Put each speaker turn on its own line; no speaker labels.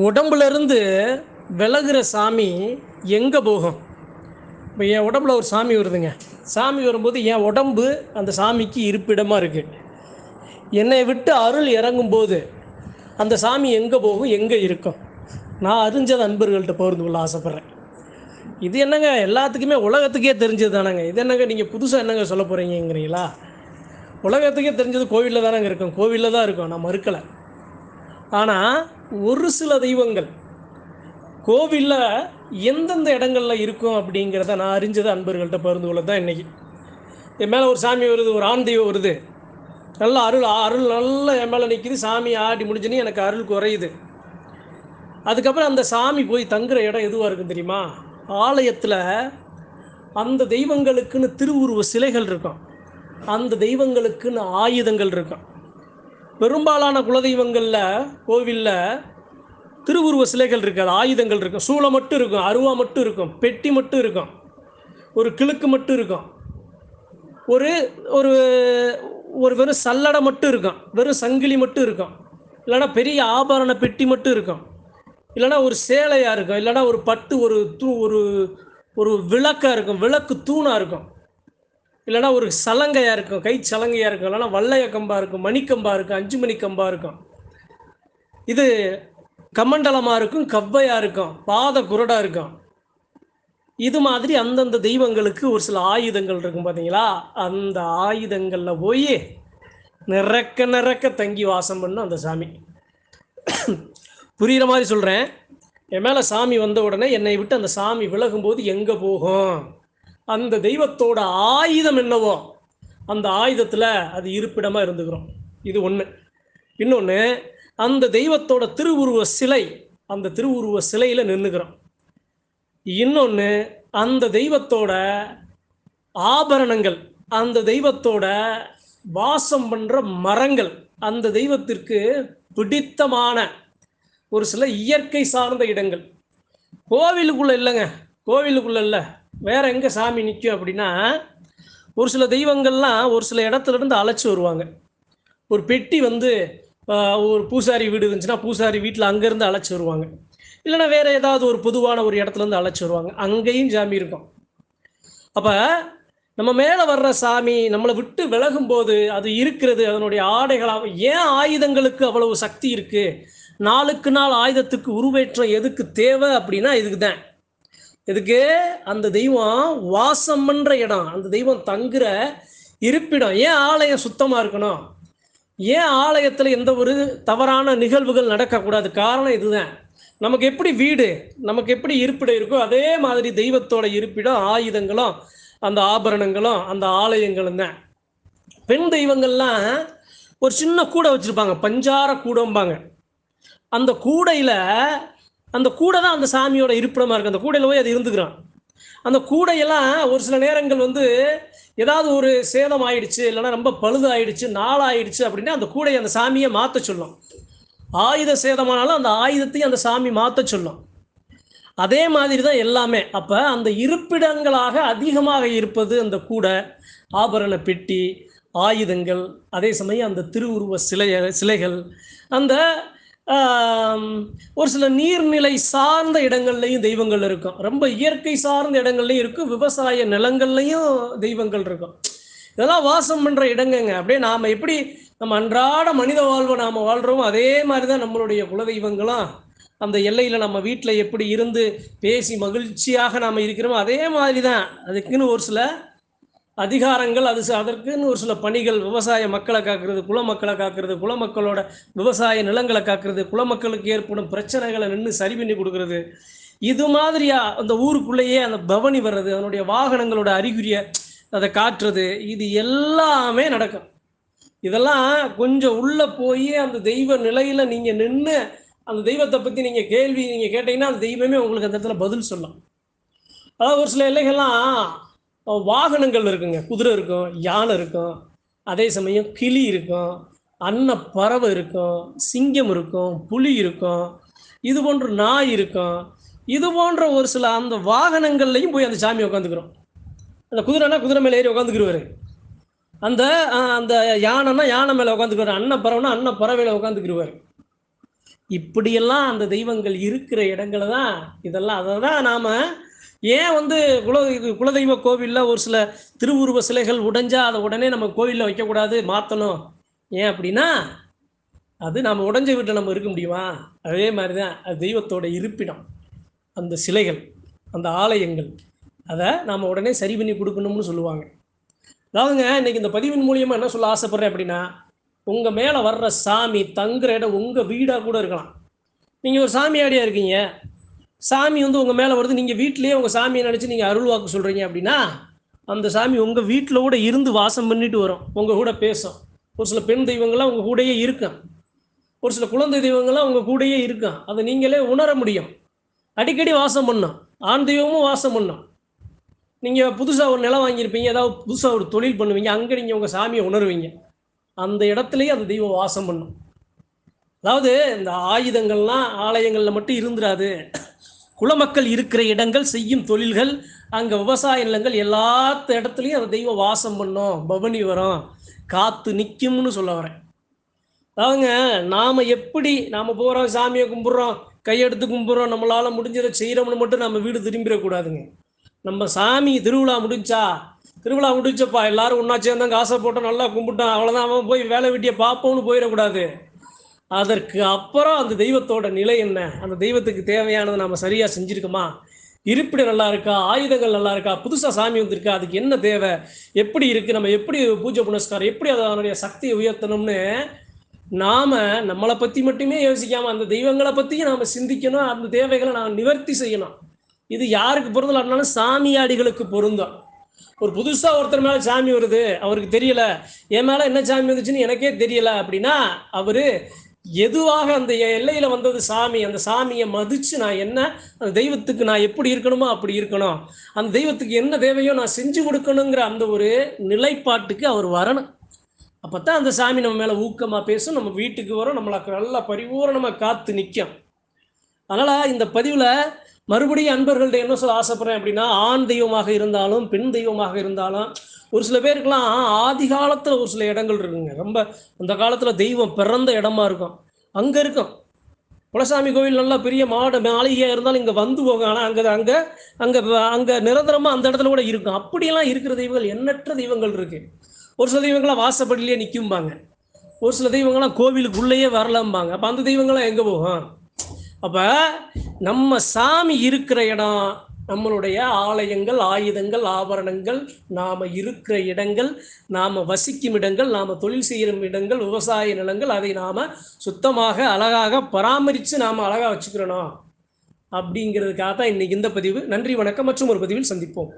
உடம்புல இருந்து சாமி எங்கே போகும்? இப்போ என் உடம்புல ஒரு சாமி வருதுங்க. சாமி வரும்போது என் உடம்பு அந்த சாமிக்கு இருப்பிடமாக இருக்குது என்னை விட்டு அருள் இறங்கும்போது அந்த சாமி எங்கே போகும் எங்கே இருக்கும்? நான் அறிஞ்சது அன்பர்கள்ட்ட பகிர்ந்து கொள்ள ஆசைப்பட்றேன். இது என்னங்க? எல்லாத்துக்குமே உலகத்துக்கே தெரிஞ்சது தானேங்க. இது என்னங்க நீங்கள் புதுசாக என்னங்க சொல்ல போகிறீங்கிறீங்களா உலகத்துக்கே தெரிஞ்சது கோவிலில் தானேங்க இருக்கும். கோவிலில் தான் இருக்கும். நான் மறுக்கலை. ஆனால் ஒரு சில தெய்வங்கள் கோவிலில் எந்தெந்த இடங்களில் இருக்கும் அப்படிங்கிறத நான் அறிஞ்சது அன்பர்கள்ட்ட பகிர்ந்து கொள்ள தான் இன்றைக்கி என் மேலே ஒரு சாமி வருது ஒரு ஆண் தெய்வம் வருது. நல்ல அருள் அருள் நல்லா என் மேலே நிற்கிது சாமி ஆடி முடிஞ்சுன்னு எனக்கு அருள் குறையுது. அதுக்கப்புறம் அந்த சாமி போய் தங்குற இடம் எதுவாக இருக்கும் தெரியுமா? ஆலயத்தில் அந்த தெய்வங்களுக்குன்னு திருவுருவ சிலைகள் இருக்கும். அந்த தெய்வங்களுக்குன்னு ஆயுதங்கள் இருக்கும். பெரும்பாலான குலதெய்வங்களில் கோவிலில் திருவுருவ சிலைகள் இருக்காது ஆயுதங்கள் இருக்கும். சூளை மட்டும் இருக்கும் அருவா மட்டும் இருக்கும் பெட்டி மட்டும் இருக்கும் ஒரு கிழக்கு மட்டும் இருக்கும். ஒரு ஒரு ஒரு வெறும் சல்லடை மட்டும் இருக்கும் வெறும் சங்கிலி மட்டும் இருக்கும். இல்லைன்னா பெரிய ஆபரண பெட்டி மட்டும் இருக்கும். இல்லைன்னா ஒரு சேலையாக இருக்கும் இல்லைன்னா ஒரு பட்டு ஒரு தூ ஒரு ஒரு விளக்காக இருக்கும் விளக்கு தூணாக இருக்கும். இல்லைன்னா ஒரு சலங்கையாக இருக்கும் கை சலங்கையாக இருக்கும் இல்லைனா வல்லைய கம்பாக இருக்கும் மணிக்கம்பாக இருக்கும் அஞ்சு மணி இருக்கும். இது கமண்டலமாக இருக்கும் கவ்வையாக இருக்கும் பாத குரடாக இருக்கும். இது மாதிரி அந்தந்த தெய்வங்களுக்கு ஒரு சில ஆயுதங்கள் இருக்கும் பார்த்தீங்களா அந்த ஆயுதங்களில் போய் நிறக்க நிறக்க தங்கி வாசம் பண்ணும் அந்த சாமி. புரிகிற மாதிரி சொல்கிறேன் என் மேலே சாமி வந்த உடனே என்னை விட்டு அந்த சாமி விலகும்போது எங்கே போகும்? அந்த தெய்வத்தோட ஆயுதம் என்னவோ அந்த ஆயுதத்தில் அது இருப்பிடமாக இருந்துக்கிறோம். இது ஒன்று இன்னொன்று அந்த தெய்வத்தோட திருவுருவ சிலை அந்த திருவுருவ சிலையில் நின்றுக்கிறோம் இன்னொன்று அந்த தெய்வத்தோட ஆபரணங்கள் அந்த தெய்வத்தோட வாசம் பண்ணுற மரங்கள் அந்த தெய்வத்திற்கு பிடித்தமான ஒரு சில இயற்கை சார்ந்த இடங்கள். கோவிலுக்குள்ளே இல்லைங்க. கோவிலுக்குள்ளே இல்லை. வேற எங்கே சாமி நிற்கும் அப்படின்னா ஒரு சில தெய்வங்கள்லாம் ஒரு சில இடத்துல இருந்து அழைச்சி வருவாங்க. ஒரு பெட்டி வந்து ஒரு பூசாரி வீடு இருந்துச்சுன்னா பூசாரி வீட்டில் அங்கேருந்து அழைச்சி வருவாங்க. இல்லைன்னா வேற ஏதாவது ஒரு பொதுவான ஒரு இடத்துல இருந்து அழைச்சி வருவாங்க. அங்கேயும் சாமி இருக்கும். அப்போ நம்ம மேலே வர்ற சாமி நம்மளை விட்டு விலகும் போது அது இருக்கிறது அதனுடைய ஆடைகளாக ஏன் ஆயுதங்களுக்கு அவ்வளவு சக்தி இருக்குது நாளுக்கு நாள் ஆயுதத்துக்கு உருவேற்றம் எதுக்கு தேவை அப்படின்னா இதுக்கு தான் எதுக்கு? அந்த தெய்வம் வாசம் பண்ற இடம். அந்த தெய்வம் தங்குற இருப்பிடம். ஏன் ஆலயம் சுத்தமா இருக்கணும்? ஏன் ஆலயத்தில் எந்த ஒரு தவறான நிகழ்வுகள் நடக்கக்கூடாது? காரணம் இதுதான். நமக்கு எப்படி வீடு நமக்கு எப்படி இருப்பிடம் இருக்கோ அதே மாதிரி தெய்வத்தோட இருப்பிடம் ஆயுதங்களும் அந்த ஆபரணங்களும் அந்த ஆலயங்களும் தான். பெண் தெய்வங்கள்லாம் ஒரு சின்ன கூடை வச்சுருப்பாங்க. பஞ்சார கூடம்பாங்க. அந்த கூடையில் அந்த கூடை தான் அந்த சாமியோட இருப்பிடமாக இருக்குது அந்த கூடையில் போய் அது இருந்துக்கிறான். அந்த கூடையெல்லாம் ஒரு சில நேரங்கள் வந்து ஏதாவது ஒரு சேதம் ஆயிடுச்சு இல்லைன்னா ரொம்ப பழுது ஆயிடுச்சு நாள் ஆயிடுச்சு அப்படின்னா அந்த கூடையை அந்த சாமியை மாற்ற சொல்லும். ஆயுத சேதமானாலும் அந்த ஆயுதத்தையும் அந்த சாமி மாற்ற சொல்லும். அதே மாதிரி தான் எல்லாமே. அப்போ அந்த இருப்பிடங்களாக அதிகமாக இருப்பது அந்த கூடை ஆபரண பெட்டி ஆயுதங்கள் அதே சமயம் அந்த திருவுருவ சிலை சிலைகள் அந்த ஒரு சில நீர்நிலை சார்ந்த இடங்கள்லையும் தெய்வங்கள் இருக்கும். ரொம்ப இயற்கை சார்ந்த இடங்கள்லையும் இருக்கும். விவசாய நிலங்கள்லையும் தெய்வங்கள் இருக்கும். இதெல்லாம் வாசம் பண்ணுற இடங்கங்க. அப்படியே நாம் எப்படி நம்ம அன்றாட மனித வாழ்வை நாம் வாழ்கிறோமோ அதே மாதிரி தான் நம்மளுடைய குலதெய்வங்களும் அந்த எல்லையில் நம்ம வீட்டில் எப்படி இருந்து பேசி மகிழ்ச்சியாக நாம் இருக்கிறோமோ அதே மாதிரி தான் அதுக்குன்னு ஒரு சில அதிகாரங்கள் அது ச- அதற்குன்னு ஒரு சில பணிகள் விவசாய மக்களை காக்கிறது குலமக்களை காக்கிறது குலமக்களோட விவசாய நிலங்களை காக்கிறது குலமக்களுக்கு ஏற்படும் பிரச்சனைகளை நின்று சரி பண்ணி கொடுக்கறது. இது மாதிரியா அந்த ஊருக்குள்ளேயே அந்த பவனி வர்றது அதனுடைய வாகனங்களோட அறிகுறியை அதை காட்டுறது இது எல்லாமே நடக்கும். இதெல்லாம் கொஞ்சம் உள்ள போய் அந்த தெய்வ நிலையில நீங்க நின்று அந்த தெய்வத்தை பத்தி நீங்க கேள்வி நீங்க கேட்டீங்கன்னா அந்த தெய்வமே உங்களுக்கு அந்த இடத்துல பதில் சொல்லும் அதாவது ஒரு சில எல்லைகள்லாம் வாகனங்கள் இருக்குங்க. குதிரை இருக்கும் யானை இருக்கும் அதே சமயம் கிளி இருக்கும் அன்ன பறவை இருக்கும் சிங்கம் இருக்கும் புலி இருக்கும் இது போன்ற நாய் இருக்கும். இது போன்ற ஒரு சில அந்த வாகனங்கள்லையும் போய் அந்த சாமி உட்காந்துக்கிறோம். அந்த குதிரைனா குதிரை மேலே ஏறி உட்காந்துக்கிருவாரு. அந்த அந்த யானைன்னா யானை மேலே உட்காந்துக்குவார். அன்ன பறவைனா அன்ன பறவையில் உட்காந்துக்கிருவார். இப்படியெல்லாம் அந்த தெய்வங்கள் இருக்கிற இடங்களை தான் இதெல்லாம். அதை தான் நாம் ஏன் வந்து குல குலதெய்வ கோவிலில் ஒரு சில திருவுருவ சிலைகள் உடைஞ்சா அதை உடனே நம்ம கோவிலில் வைக்கக்கூடாது மாற்றணும் ஏன் அப்படின்னா அது நம்ம உடஞ்ச வீட்டில் நம்ம இருக்க முடியுமா? அதே மாதிரி தான் அது தெய்வத்தோட இருப்பிடம். அந்த சிலைகள் அந்த ஆலயங்கள் அதை நாம் உடனே சரி பண்ணி கொடுக்கணும்னு சொல்லுவாங்க. அதாவதுங்க இன்னைக்கு இந்த பதிவின் மூலியமாக என்ன சொல்ல ஆசைப்பட்றேன் அப்படின்னா உங்கள் மேலே வர்ற சாமி தங்குற இடம் உங்கள் வீடாக கூட இருக்கலாம். நீங்கள் ஒரு சாமியாடியாக இருக்கீங்க சாமி வந்து உங்கள் மேலே வருது நீங்கள் வீட்டிலேயே உங்கள் சாமியை நினச்சி நீங்கள் அருள் வாக்கு சொல்கிறீங்க அப்படின்னா அந்த சாமி உங்கள் வீட்டில் கூட இருந்து வாசம் பண்ணிட்டு வரும் உங்கள் கூட பேசும். ஒரு சில பெண் தெய்வங்கள்லாம் உங்கள் கூடயே இருக்கும் ஒரு சில குழந்தை தெய்வங்கள்லாம் உங்கள் கூடயே இருக்கும் அதை நீங்களே உணர முடியும். அடிக்கடி வாசம் பண்ணும். ஆண் தெய்வமும் வாசம் பண்ணும். நீங்கள் புதுசாக ஒரு நிலம் வாங்கியிருப்பீங்க ஏதாவது புதுசாக ஒரு தொழில் பண்ணுவீங்க அங்கே நீங்கள் உங்கள் சாமியை உணர்வீங்க. அந்த இடத்துலையே அந்த தெய்வம் வாசம் பண்ணும். அதாவது இந்த ஆயுதங்கள்லாம் ஆலயங்களில் மட்டும் இருந்துடாது குலமக்கள் இருக்கிற இடங்கள் செய்யும் தொழில்கள் அங்கே விவசாய நிலங்கள் எல்லா இடத்துலையும் அந்த தெய்வம் வாசம் பண்ணும் பவனி வரும் காத்து நிற்கும்னு சொல்ல வரேன். அவங்க நாம் எப்படி நாம் போகிறோம் சாமியை கும்பிட்றோம் கையெடுத்து கும்பிட்றோம் நம்மளால் முடிஞ்சதை செய்கிறோம்னு மட்டும் நம்ம வீடு திரும்பிடக்கூடாதுங்க நம்ம சாமி திருவிழா முடிஞ்சா திருவிழா முடிஞ்சப்பா எல்லாரும் ஒன்றா சேர்ந்தாங்க ஆசை போட்டோம் நல்லா கும்பிட்டோம் அவ்வளோதான் அவன் போய் வேலை வெட்டியை பார்ப்போம்னு போயிடக்கூடாது. அதற்கு அப்புறம் அந்த தெய்வத்தோட நிலை என்ன? அந்த தெய்வத்துக்கு தேவையானதை நம்ம சரியாக செஞ்சுருக்கோமா? இருப்பிடம் நல்லா இருக்கா? ஆயுதங்கள் நல்லா இருக்கா? புதுசாக சாமி வந்திருக்கா? அதுக்கு என்ன தேவை? எப்படி இருக்குது நம்ம எப்படி பூஜை புனஸ்காரம்? எப்படி அதனுடைய சக்தியை உயர்த்தணும்னு நாம் நம்மளை பற்றி மட்டுமே யோசிக்காமல் அந்த தெய்வங்களை பற்றியும் நாம் சிந்திக்கணும். அந்த தேவைகளை நாம் நிவர்த்தி செய்யணும். இது யாருக்கு பொருந்தலாம்னாலும் சாமியாடிகளுக்கு பொருந்தும். ஒரு புதுசாக ஒருத்தர் மேலே சாமி வருது. அவருக்கு தெரியல. என் மேலே என்ன சாமி வந்துச்சுன்னு எனக்கே தெரியல அப்படின்னா அவர் எதுவாக அந்த எல்லையில் வந்தது சாமி? அந்த சாமியை மதித்து நான் என்ன? அந்த தெய்வத்துக்கு நான் எப்படி இருக்கணுமோ அப்படி இருக்கணும். அந்த தெய்வத்துக்கு என்ன தேவையோ நான் செஞ்சு கொடுக்கணுங்கிற அந்த ஒரு நிலைப்பாட்டுக்கு அவர் வரணும். அப்போ தான் அந்த சாமி நம்ம மேலே ஊக்கமாக பேசும். நம்ம வீட்டுக்கு வரும். நம்மளை நல்லா பரிபூரணமாக காத்து நிற்கும் அதனால் இந்த பதிவில் மறுபடியும் அன்பர்கள்ட்ட என்ன சொல்ல ஆசைப்படுறேன் அப்படின்னா ஆண் தெய்வமாக இருந்தாலும் பெண் தெய்வமாக இருந்தாலும் ஒரு சில பேருக்கெல்லாம் ஆதி காலத்தில் ஒரு சில இடங்கள் இருக்குங்க. ரொம்ப அந்த காலத்தில் தெய்வம் பிறந்த இடமா இருக்கும். அங்கே இருக்கும். குலசாமி கோவில் நல்லா பெரிய மாட மாளிகையாக இருந்தாலும் இங்கே வந்து போகும். ஆனால் அங்கே அங்கே அங்கே அங்கே நிரந்தரமாக அந்த இடத்துல கூட இருக்கும். அப்படியெல்லாம் இருக்கிற தெய்வங்கள் எண்ணற்ற தெய்வங்கள் இருக்குது ஒரு சில தெய்வங்களாம் வாசப்படியிலே நிற்கும்பாங்க ஒரு சில தெய்வங்கள்லாம் கோவிலுக்குள்ளேயே வரலாம்பாங்க. அப்போ அந்த தெய்வங்கள்லாம் எங்கே போகும்? அப்போ நம்ம சாமி இருக்கிற இடம் நம்மளுடைய ஆலயங்கள் ஆயுதங்கள் ஆபரணங்கள் நாம் இருக்கிற இடங்கள் நாம் வசிக்கும் இடங்கள் நாம் தொழில் செய்கிற இடங்கள் விவசாய நிலங்கள் அதை நாம் சுத்தமாக அழகாக பராமரித்து நாம் அழகாக வச்சுக்கிறணும். அப்படிங்கிறதுக்காக தான் இன்றைக்கி இந்த பதிவு. நன்றி வணக்கம் மற்றும் ஒரு பதிவில் சந்திப்போம்.